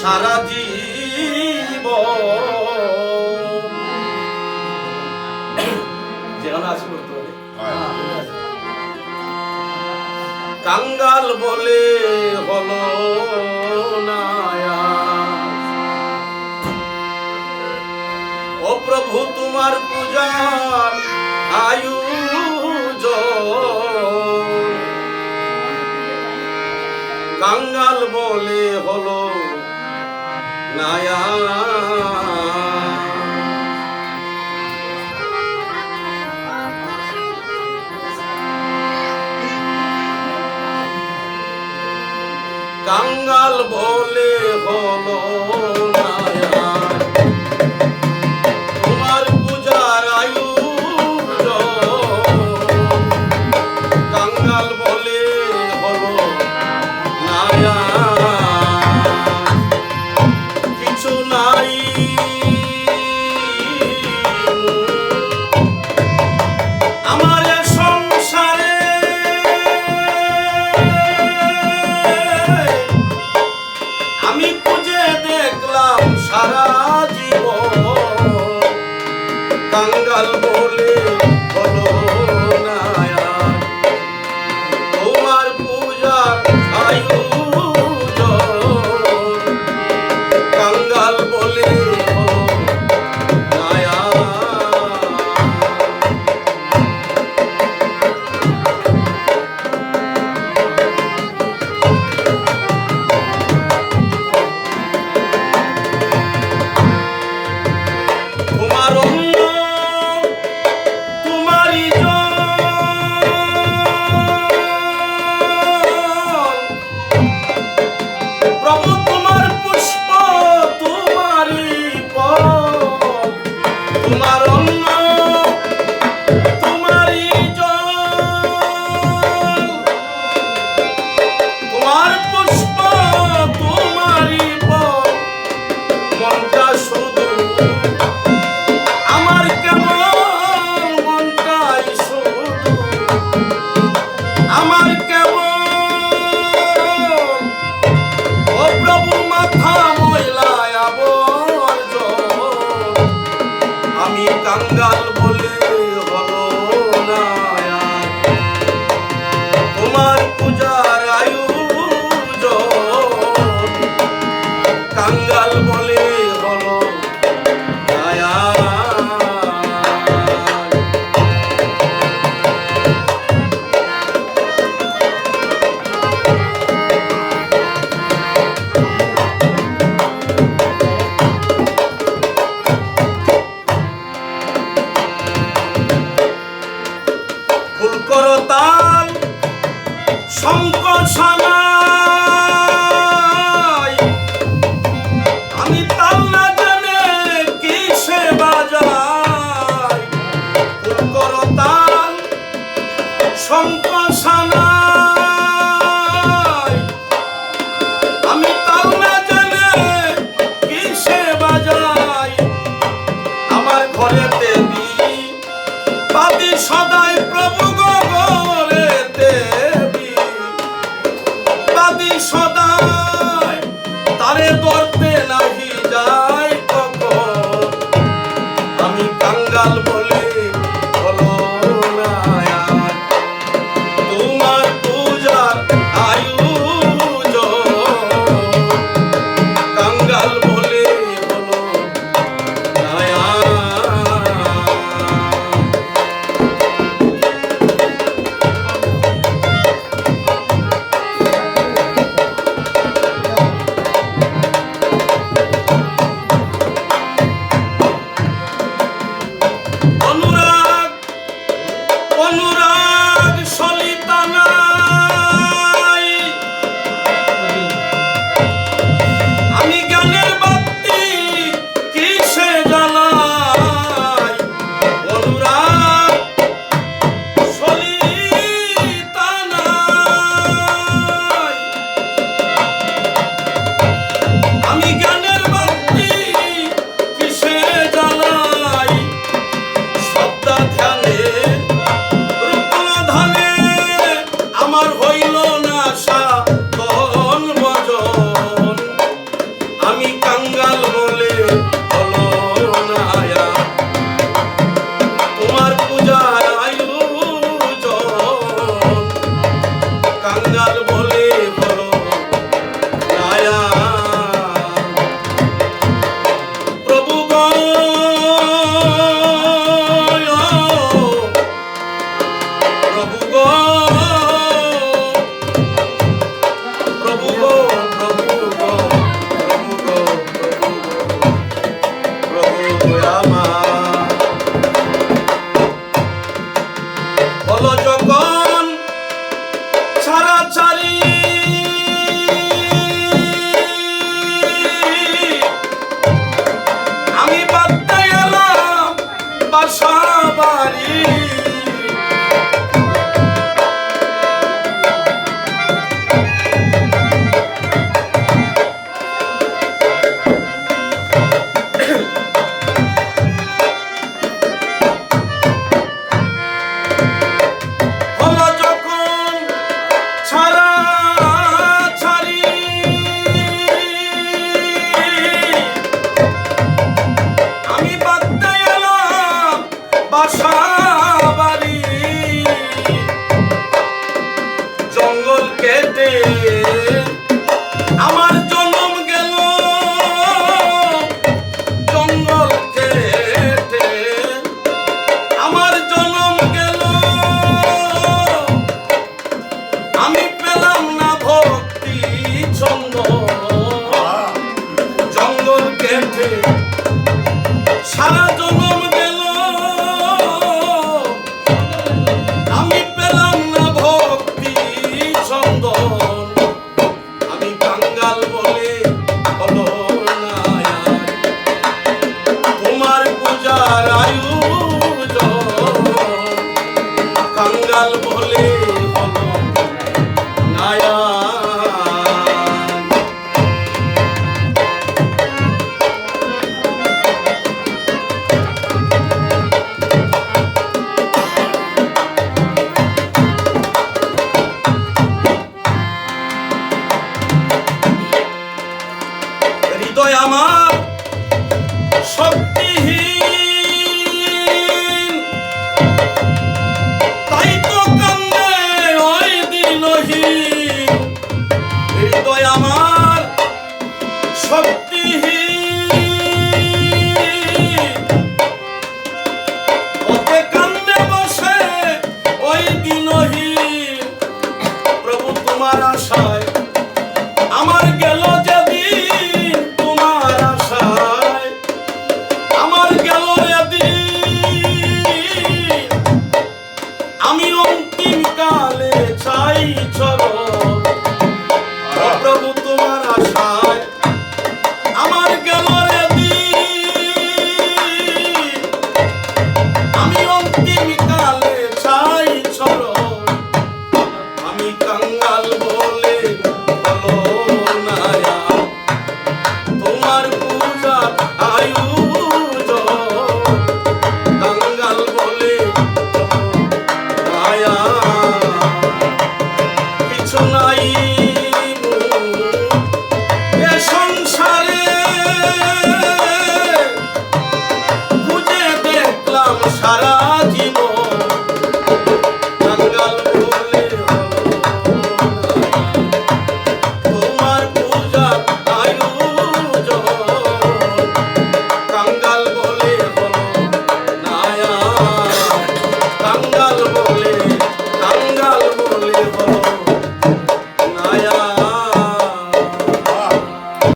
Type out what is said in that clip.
সারা জীব যেখানে আছি বর্তমানে হ্যাঁ। হ্যাঁ, কাঙ্গাল বলে হল ও প্রভু তোমার পূজার আয়ু কাঙ্গাল বলে হলো নায়া। কাঙ্গাল বলে হলো কাঙ্গাল করতাল সংকোচনা আমি তাল না জানে কিসে 해가지고 বাসা আমার শক্তিহীন না